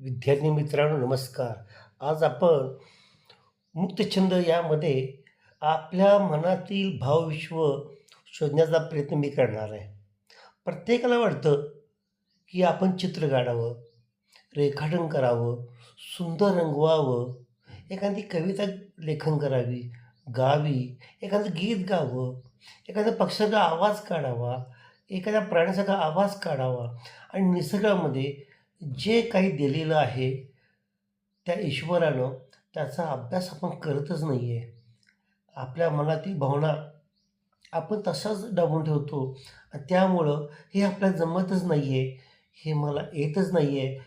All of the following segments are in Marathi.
विद्यार्थी मित्रांनो नमस्कार. आज आपण मुक्तछंद यामध्ये आपल्या मनातील भावविश्व शोधण्याचा प्रयत्न मी करणार आहे. प्रत्येकाला वाटतं की आपण चित्र काढावं रेखाटन करावं सुंदर रंगवावं एखादी कविता लेखन करावी गावी एखादं गीत गावं एखाद्या पक्षाचा आवाज काढावा एखाद्या प्राण्यासारखा आवाज काढावा आणि निसर्गामध्ये जे काही दिलेलं आहे त्या ईश्वरानं त्याचा अभ्यास आपण करतच नाही आहे आपल्या मनातील भावना आपण तसाच डाबून ठेवतो. त्यामुळं हे आपल्याला जमतच नाही आहे हे मला येतच नाही आहे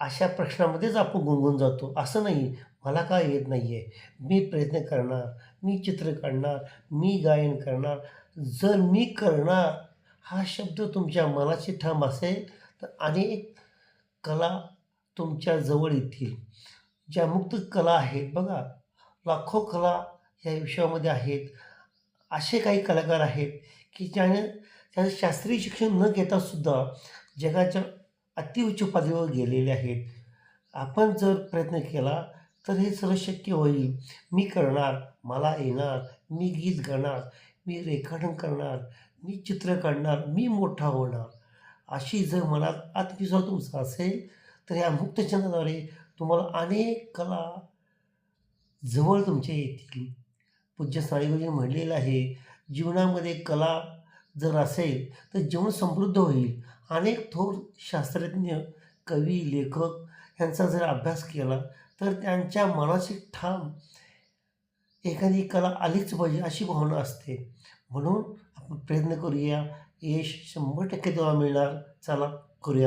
अशा प्रश्नामध्येच आपण गुंगून जातो. असं नाही. मला काय येत नाही आहे मी प्रयत्न करणार. मी चित्र काढणार. मी गायन करणार. जर मी करणार हा शब्द तुमच्या मनाशी ठाम असेल तर अनेक कला तुमच्या जवळ येतील. ज्या मुक्त कला आहेत बघा लाखो कला या विषयामध्ये आहेत. असे काही कलाकार आहेत की ज्याने त्याचं शास्त्रीय शिक्षण न घेतासुद्धा जगाच्या अतिउच्च पातळीवर गेलेले आहेत. आपण जर प्रयत्न केला तर हे सर्व शक्य होईल. मी करणार मला येणार मी गीत गाणार मी रेखाटन करणार मी चित्र काढणार मी मोठा होणार. अशी जर मनात आत्मविश्वास तुमचा असेल तर या मुक्तछंदाद्वारे तुम्हाला अनेक कला जवळ तुमच्या येतील. पूज्य साईबाबांनी म्हणलेलं आहे जीवनामध्ये कला जर असेल तर जीवन समृद्ध होईल. अनेक थोर शास्त्रज्ञ कवी लेखक यांचा जर अभ्यास केला तर त्यांच्या मनाची ठाम एखादी कला आलीच पाहिजे अशी भावना असते. म्हणून आपण प्रयत्न करूया यश शंभर टक्के तेव्हा मिळणार. चला करूया.